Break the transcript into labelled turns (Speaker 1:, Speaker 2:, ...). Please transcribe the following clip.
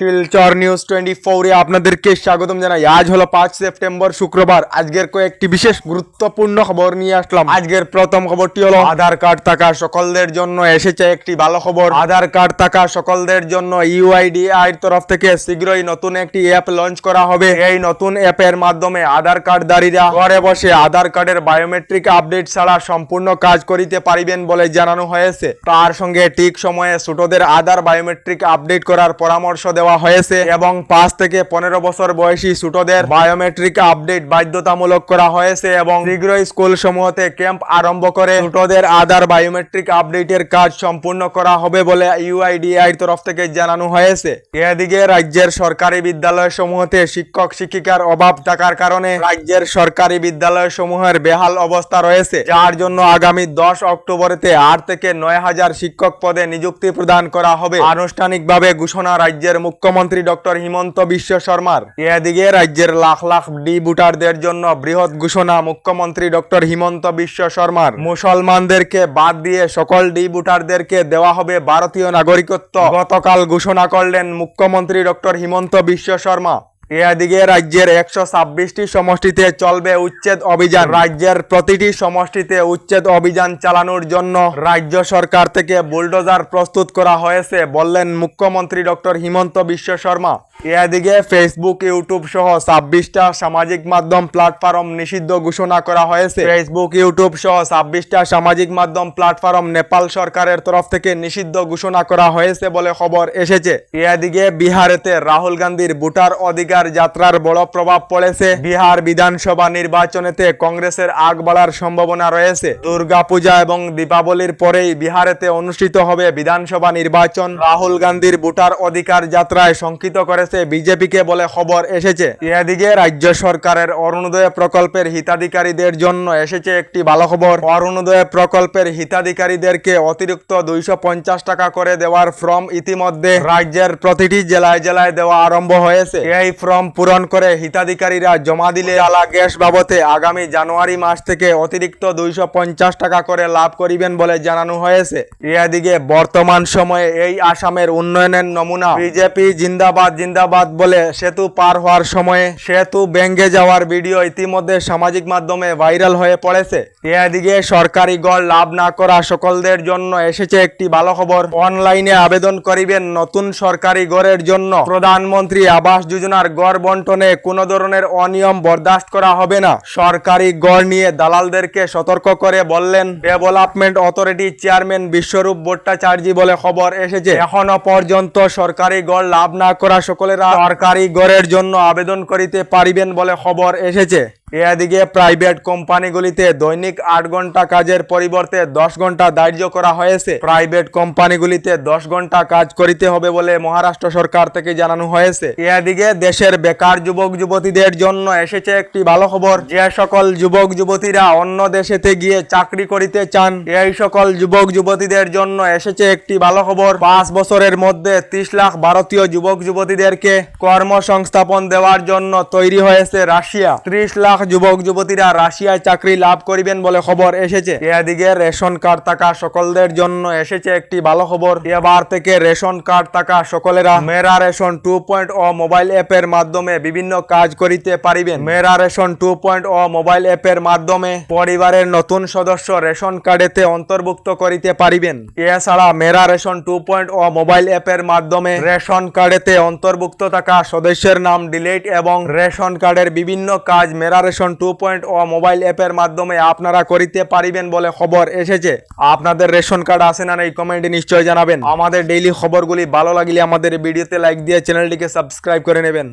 Speaker 1: Silchar news twenty ফোরে আপনাদেরকে স্বাগতম জানাই। আজ হলো পাঁচ সেপ্টেম্বর, শুক্রবার। আজকের কয়েকটি বিশেষ গুরুত্বপূর্ণ খবর নিয়ে আসলাম। আজকের প্রথম খবরটি হলো, আধার কার্ড থাকা সকলদের জন্য এসেছে একটি ভালো খবর। আধার কার্ড থাকা সকলদের জন্য ইউআইডিআই তরফ থেকে শীঘ্রই নতুন একটি অ্যাপ লঞ্চ করা হবে। এই নতুন অ্যাপের মাধ্যমে আধার কার্ড কার্ডধারীরা ঘরে বসে আধার কার্ডের বায়োমেট্রিক আপডেট ছাড়া সম্পূর্ণ কাজ করিতে পারিবেন বলে জানানো হয়েছে। তার সঙ্গে ঠিক সময়ে ছোটদের আধার বায়োমেট্রিক আপডেট করার পরামর্শ দেওয়া হয়েছে এবং পাঁচ থেকে পনেরো বছর বয়সী ছোটদের বায়োমেট্রিক আপডেট বাধ্যতামূলক করা হয়েছে এবং শীঘ্রই স্কুল সমূহতে ক্যাম্প আরম্ভ করে ছোটদের আধার বায়োমেট্রিক আপডেটের কাজ সম্পূর্ণ করা হবে বলে ইউআইডিআই তরফ থেকে জানানো হয়েছে। এদিকে রাজ্যের সরকারি বিদ্যালয় সমূহতে শিক্ষক শিক্ষিকার অভাব থাকার কারণে রাজ্যের সরকারি বিদ্যালয় সমূহের বেহাল অবস্থা রয়েছে, যার জন্য আগামী দশ অক্টোবরেতে আট থেকে নয় হাজার শিক্ষক পদে নিযুক্তি প্রদান করা হবে। আনুষ্ঠানিকভাবে ঘোষণা রাজ্যের মুখ্যমন্ত্রী ডক্টর হিমন্ত বিশ্ব শর্মার। এদিকে রাজ্যের লাখ লাখ ডি ভোটারদের জন্য বৃহৎ ঘোষণা মুখ্যমন্ত্রী ডক্টর হিমন্ত বিশ্ব শর্মার। মুসলমানদেরকে বাদ দিয়ে সকল ডি ভোটারদেরকে দেওয়া হবে ভারতীয় নাগরিকত্ব। গতকাল ঘোষণা করলেন মুখ্যমন্ত্রী ডক্টর হিমন্ত বিশ্ব শর্মা। এদিকে রাজ্যের একশো ছাব্বিশটি সমষ্টিতে চলবে উচ্ছেদ অভিযান। রাজ্যের প্রতিটি সমষ্টিতে উচ্ছেদ অভিযান চালানোর জন্য রাজ্য সরকার থেকে বুলডোজার প্রস্তুত করা হয়েছে, বললেন মুখ্যমন্ত্রী ডক্টর হিমন্ত বিশ্ব শর্মা। এদিকে ফেসবুক, ইউটিউব সহ ছাব্বিশটা সামাজিক মাধ্যম প্ল্যাটফর্ম নিষিদ্ধ ঘোষণা করা হয়েছে। ফেসবুক, ইউটিউব সহ ছাব্বিশটা সামাজিক মাধ্যম প্ল্যাটফর্ম নেপাল সরকারের তরফ থেকে নিষিদ্ধ ঘোষণা করা হয়েছে বলে খবর এসেছে। এদিকে বিহারেতে রাহুল গান্ধীর ভোটার অধিকার যাত্রার বড় প্রভাব পড়েছে। বিহার বিধানসভা নির্বাচনেতে কংগ্রেসের আগ বাড়ার সম্ভাবনা রয়েছে। দুর্গাপূজা এবং দীপাবলির পরেই বিহারেতে অনুষ্ঠিত হবে বিধানসভা নির্বাচন। রাহুল গান্ধীর ভোটার অধিকার যাত্রায় শঙ্কিত করেছে বিজেপিকে বলে খবর এসেছে। এদিকে রাজ্য সরকারের অরুণোদয় প্রকল্পের হিতাধিকারীদের জন্য এসেছে একটি ভালো খবর অরুণোদয় প্রকল্পের হিতাধিকারীদেরকে অতিরিক্ত দুইশো পঞ্চাশ টাকা করে দেওয়ার ফর্ম ইতিমধ্যে রাজ্যের প্রতিটি জেলায় জেলায় দেওয়া আরম্ভ হয়েছে। এই ফর্ম পূরণ করে হিতাধিকারীরা জমা দিলে আলা গ্যাস বাবদে আগামী জানুয়ারি মাস থেকে অতিরিক্ত দুইশো পঞ্চাশ টাকা করে লাভ করিবেন বলে জানানো হয়েছে। এদিকে বর্তমান সময়ে এই আসামের উন্নয়নের নমুনা বিজেপি জিন্দাবাদ জিন্দাবাদ বলে সেতু পার হওয়ার সময়ে সেতু ব্যাঙ্গে যাওয়ার ভিডিও ইতিমধ্যে সামাজিক মাধ্যমে ভাইরাল হয়ে পড়েছে। এদিকে সরকারি গড় লাভ না করা সকলদের জন্য এসেছে একটি ভালো খবর। অনলাইনে আবেদন করিবেন নতুন সরকারি গড়ের জন্য। প্রধানমন্ত্রী আবাস যোজনার গড় বন্টনে কোনো ধরনের অনিয়ম বরদাস্ত করা হবে না। সরকারি গড় নিয়ে দালালদেরকে সতর্ক করে বললেন development authority chairman Biswarup Bhattacharya বলে খবর এসেছে। এখনও পর্যন্ত সরকারি গড় লাভ না করা সকলেরা সরকারি গড়ের জন্য আবেদন করিতে পারিবেন বলে খবর এসেছে। এদিকে প্রাইভেট কোম্পানিগুলিতে দৈনিক আট ঘণ্টা কাজের পরিবর্তে দশ ঘণ্টা ধার্য করা হয়েছে। প্রাইভেট কোম্পানিগুলিতে দশ ঘণ্টা কাজ করিতে হবে বলে মহারাষ্ট্র সরকার থেকে জানানো হয়েছে। এদিকে দেশের বেকার যুবক যুবতীদের জন্য এসেছে একটি ভালো খবর। যে সকল যুবক যুবতীরা অন্য দেশেতে গিয়ে চাকরি করিতে চান, এই সকল যুবক যুবতীদের জন্য এসেছে একটি ভালো খবর। পাঁচ বছরের মধ্যে ত্রিশ লাখ ভারতীয় যুবক যুবতীদেরকে কর্মসংস্থাপন দেওয়ার জন্য তৈরি হয়েছে রাশিয়া। ত্রিশ লাখ যুবক, যুবতীরা রাশিয়ায় চাকরি লাভ করিবেন বলে খবর এসেছে। এদিকে রেশন কার্ড থাকা সকলদের জন্য এসেছে একটি ভালো খবর। এবার থেকে রেশন কার্ড থাকা সকলেরা Mera ration two point o mobile অ্যাপের মাধ্যমে বিভিন্ন কাজ করিতে পারিবেন। Mera ration two point o mobile অ্যাপের মাধ্যমে পরিবারের নতুন সদস্য রেশন কার্ডেতে অন্তর্ভুক্ত করিতে পারিবেন। এছাড়া Mera ration two point o mobile অ্যাপের মাধ্যমে রেশন কার্ডেতে অন্তর্ভুক্ত থাকা সদস্যের নাম ডিলিট এবং রেশন কার্ডের বিভিন্ন কাজ Mera ration two point o mobile অ্যাপের মাধ্যমে আপনারা করিতে পারিবেন বলে খবর এসেছে। আপনাদের রেশন কার্ড আছে না এই কমেন্টে নিশ্চয় জানাবেন। আমাদের ডেইলি খবরগুলি ভালো লাগলে আমাদের ভিডিওতে লাইক দিয়ে চ্যানেলটিকে সাবস্ক্রাইব করে নেবেন।